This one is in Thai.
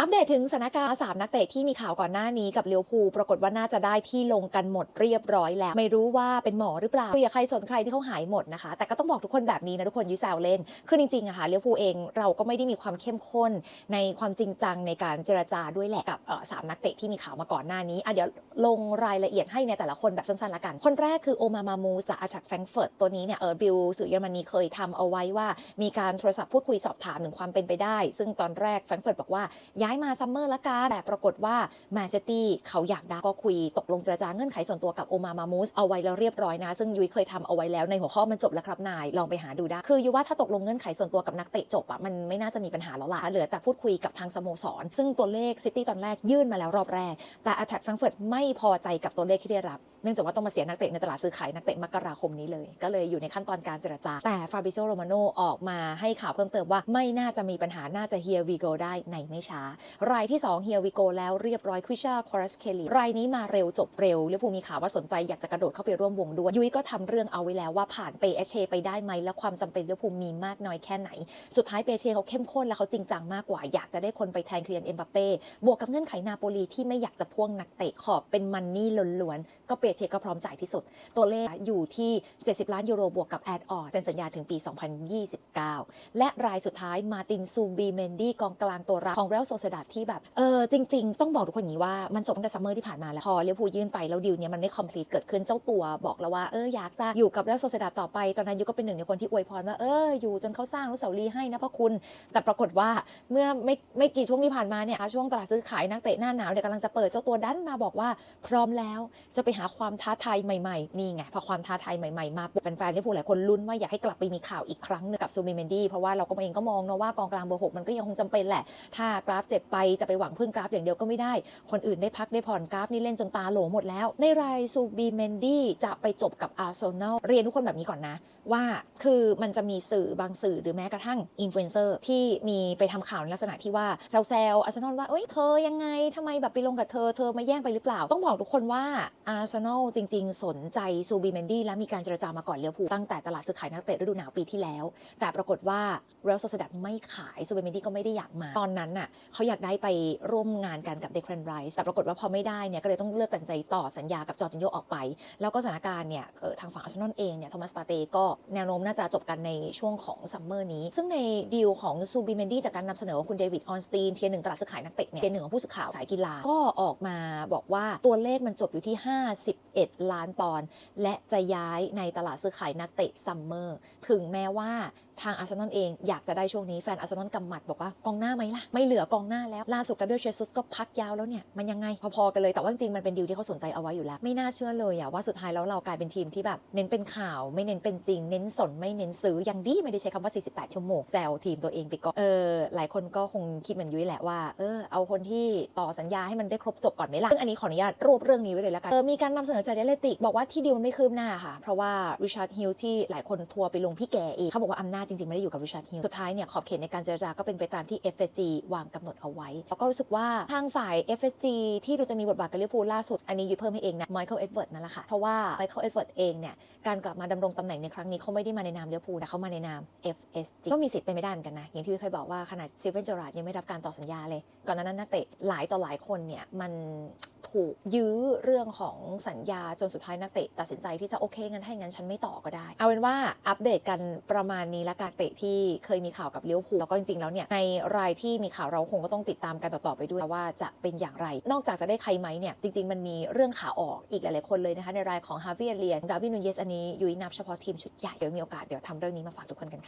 อัปเดตถึงสถานการณ์สามนักเตะที่มีข่าวก่อนหน้านี้กับเลียวภูปรากฏว่าน่าจะได้ที่ลงกันหมดเรียบร้อยแล้ว ไม่รู้ว่าเป็นหมอหรือเปล่าคุยกับใครสนใครที่เขาหายหมดนะคะ แต่ก็ต้องบอกทุกคนแบบนี้นะทุกคนยุยแซวเล่น คือจริงๆอะค่ะเลียวภูเองเราก็ไม่ได้มีความเข้มข้นในความจริงจังในการเจรจาด้วยแหละกับสามนักเตะที่มีข่าวมาก่อนหน้านี้อะเดี๋ยวลงรายละเอียดให้ในแต่ละคนแบบสั้นๆละกัน คนแรกคือโอมามามูจากอาชักแฟรงเฟิร์ตตัวนี้เนี่ยเออบิลสื่อเยอรมนีเคยทำเอาไว้ว่า มีการโทรศัพท์พูดคุยสอบถามถึงความเป็นไปได้ ซึ่งตอนแรกแฟรงเฟิร์ตบอกว่าย้ายมาซัมเมอร์ละกันแต่ปรากฏว่าแมนเชสเตอร์เขาอยากได้ก็คุยตกลงเจรจาเงื่อนไขส่วนตัวกับโอมามามูสเอาไว้แล้วเรียบร้อยนะ ซึ่งยุ้ยเคยทำเอาไว้แล้วในหัวข้อมันจบแล้วครับนายลองไปหาดูได้คือยุ้ยว่าถ้าตกลงเงื่อนไขส่วนตัวกับนักเตะจบอะมันไม่น่าจะมีปัญหาแล้วล่ะเหลือแต่พูดคุยกับทางสโมสร ซึ่งตัวเลขซิตี้ตอนแรกยื่นมาแล้วรอบแรก แต่อา t แทกแฟรงเฟิร์ตไม่พอใจกับตัวเลขที่ได้รับ เนื่องจากว่าต้องมาเสียนักเตะในตลาดซื้อขายนักเตะมกราคมนี้เลย ก็เลยอยู่ในขั้นตอนการเจรจา แต่ฟาบิโซโรมาโนออกมาให้ข่าวเพิ่มเติมว่าไม่น่าจะมีปัญหาน่าจะเฮียวีโกได้ในไม่ช้ารายที่ 2 เฮียวีโกแล้วเรียบร้อยควิชาคอรัสเคลีรายนี้มาเร็วจบเร็วลิเวอร์พูลมีข่าวว่าสนใจอยากจะกระโดดเข้าไปร่วมวงด้วย ยุ้ยก็ทำเรื่องเอาไว้แล้วว่าผ่านเปเอเชไปได้ไหมและความจำเป็นลิเวอร์พูลมีมากน้อยแค่ไหน สุดท้ายเปเชเขาเข้มข้นและเขาจริงจังมากกว่าอยากจะได้คนไปแทนเคลียนเอ็มบัปเป้บวกกับเงื่อนไขนาโปลีที่ไม่อยากจะพ่วงนักเตะขอบเป็นมันนี่ล้วนๆก็เปเชก็พร้อมจ่ายที่สุด ตัวเลขอยู่ที่ 70 ล้านยูโรบวกกับแอดออนเซ็นสัญญาถึงปี 2029 และรายสุดท้ายมาตินซูบีเมนดี้กองกลางตัวรับของเรลโซเซดาที่แบบเออจริง ๆ ต้องบอกทุกคนอย่างนี้ว่ามันจบตั้งแต่ซัมเมอร์ที่ผ่านมาแล้วพอเลี้ยวภูยื่นไปแล้วดิวเนี้ยมันไม่คอมพลีทเกิดขึ้นเจ้าตัวบอกแล้วว่าเอออยากจะอยู่กับเรอัลโซเซดาต่อไปตอนนั้นยูก็เป็นหนึ่งในคนที่อวยพรว่าเอออยู่จนเขาสร้างอนุสาวรีให้นะพ่อคุณ แต่ปรากฏว่าเมื่อไม่ไม่กี่ช่วงที่ผ่านมาเนี่ยช่วงตลาดซื้อขายนักเตะหน้าหนาวเนี่ยกำลังจะเปิดเจ้าตัวดันมาบอกว่าพร้อมแล้วจะไปหาความท้าทายใหม่ๆนี่ไงพอความท้าทายใหม่ๆมาปุ๊บแฟนๆที่พูหลายคนลุ้นว่าอยากให้กลับไปมีข่าวอีกครั้งนึงกับซูมิเมนดี้เพราะว่าเราก็เองก็มองนะว่ากองกลางเบอร์หกมันก็ยังคงจำเป็นแหละถ้ากราฟเจ็บไปจะไปหวังพึ่งกราฟอย่างเดียวก็ไม่ได้ คนอื่นได้พักได้ผ่อนกราฟนี่เล่นจนตาโหลหมดแล้ว ในรายซูบีเมนดี้จะไปจบกับอาร์เซนอลเรียนทุกคนแบบนี้ก่อนนะ ว่าคือมันจะมีสื่อบางสื่อหรือแม้กระทั่งอินฟลูเอนเซอร์ที่มีไปทำข่าวในลักษณะที่ว่าแซวๆอาร์เซนอลว่าเอ้ยเธอยังไงทำไมแบบไปลงกับเธอเธอมาแย่งไปหรือเปล่า ต้องบอกทุกคนว่าอาร์เซนอลจริง ๆ สนใจซูบีเมนดี้และมีการเจรจามาก่อนเลี้ยวภูตั้งแต่ตลาดซื้อขายนักเตะฤดูหนาวปีที่แล้ว แต่ปรากฏว่าเรอัลโซเซดัดไม่ขายซูบีเมนดี้ก็ไม่ได้อยากมาตอนนั้นน่ะเขาอยากได้ไปร่วมงานกันกับเดครันไรส์แต่ปรากฏว่าพอไม่ได้เนี่ยก็เลยต้องเลือกตัดสินใจต่อสัญญากับจอร์จินโยออกไป แล้วก็สถานการณ์เนี่ยทางฝั่งอาร์เซนอลเองเนี่ยโทมัสปาเต้ก็แนวโน้มน่าจะจบกันในช่วงของซัมเมอร์นี้ ซึ่งในดีลของซูบิเมนดี้จากการนำเสนอของคุณเดวิดออนสตีนเทียหนึ่งตลาดซื้อขายนักเตะเนี่ยเทียหนึ่งของผู้สื่อข่าวสายกีฬาก็ออกมาบอกว่าตัวเลขมันจบอยู่ที่ 51 ล้านปอนด์และจะย้ายในตลาดซื้อขายนักเตะซัมเมอร์ถึงแม้ว่า ทางอาร์เซนอลเองอยากจะได้ช่วงนี้แฟนอาร์เซนอลกำหมัดบอกว่ากองหน้าไหมล่ะ ไม่เหลือกองหน้าแล้ว ล่าสุดกาเบรียลเชซุสก็พักยาวแล้วเนี่ย มันยังไง พอๆกันเลยแต่ว่าจริงๆมันเป็นดีลที่เขาสนใจเอาไว้อยู่แล้ว ไม่น่าเชื่อเลยอะว่าสุดท้ายแล้วเรากลายเป็นทีมที่แบบ เน้นเป็นข่าวไม่เน้นเป็นจริง เน้นสนไม่เน้นซื้อยังดีไม่ได้ใช้คำว่า 48 ชั่วโมงแซวทีมตัวเองไปก่อนเออหลายคนก็คงคิดเหมือนยุ้ยแหละว่าเออเอาคนที่ต่อสัญญาให้มันได้ครบจบก่อนไหมล่ะซึ่งอันนี้ขออนุญาตรวบเรื่องนี้ไว้เลยแล้วกันเออมีการนำเสนอจากเดลติกบอกว่าที่ดีลมันไม่คืบหน้าค่ะเพราะว่าริชาร์ดฮิลที่หลายคนทัวร์ไปลงพี่แกเองเขาบอกว่าอำนาจจริงๆ ไม่ได้อยู่กับริชาร์ดฮิลสุดท้ายเนี่ยขอบเขตในการเจรจาก็เป็นไปตามที่ FSG วางกำหนดเอาไว้แล้วก็รู้สึกว่าทางฝ่าย FSG ที่ดูจะมีบทบาทกับลิเวอร์พูลล่าสุด อันนี้ยุยเพิ่มให้เองนะไมเคิลเอ็ดเวิร์ดนั่นแหละค่ะ เพราะว่าไมเคิลเอ็ดเวิร์ดเองเนี่ยการกลับมาดำรงตำแหน่งในครั้งนี้เขาไม่ได้มาในนามลิเวอร์พูลแต่เขามาในนาม FSG ก็มีสิทธิ์เป็นไม่ได้เหมือนกันนะอย่างที่เคยบอกว่าขนาดซิลเวนเจอราร์ดยังไม่รับการต่อสัญญาเลยก่อนหน้านั้นนักเตะหลายต่อหลายคนเนี่ยมัน ถูกยื้อเรื่องของสัญญาจนสุดท้ายนักเตะตัดสินใจที่จะโอเคงั้นถ้งั้นฉันไม่ต่อก็ได้ เอาเป็นว่าอัปเดตกันประมาณนี้ละกันเตะที่เคยมีข่าวกับเลิเวพูแล้วก็จริงๆแล้วเนี่ยในรายที่มีข่าวเราคงก็ต้องติดตามกันต่อๆไปด้วยว่าจะเป็นอย่างไร นอกจากจะได้ใครไหมเนี่ยจริง ๆ มันมีเรื่องขาออกอีกหลายๆคนเลยนะคะในรายของฮาร์วิเอเลียนดาวินนูเยสอันนี้ยุยนับเฉพาะทีมชุดใหญ่เดี๋ยวมีโอกาสเดี๋ยวทำเรื่องนี้มาฝากทุกคนกันค่ะ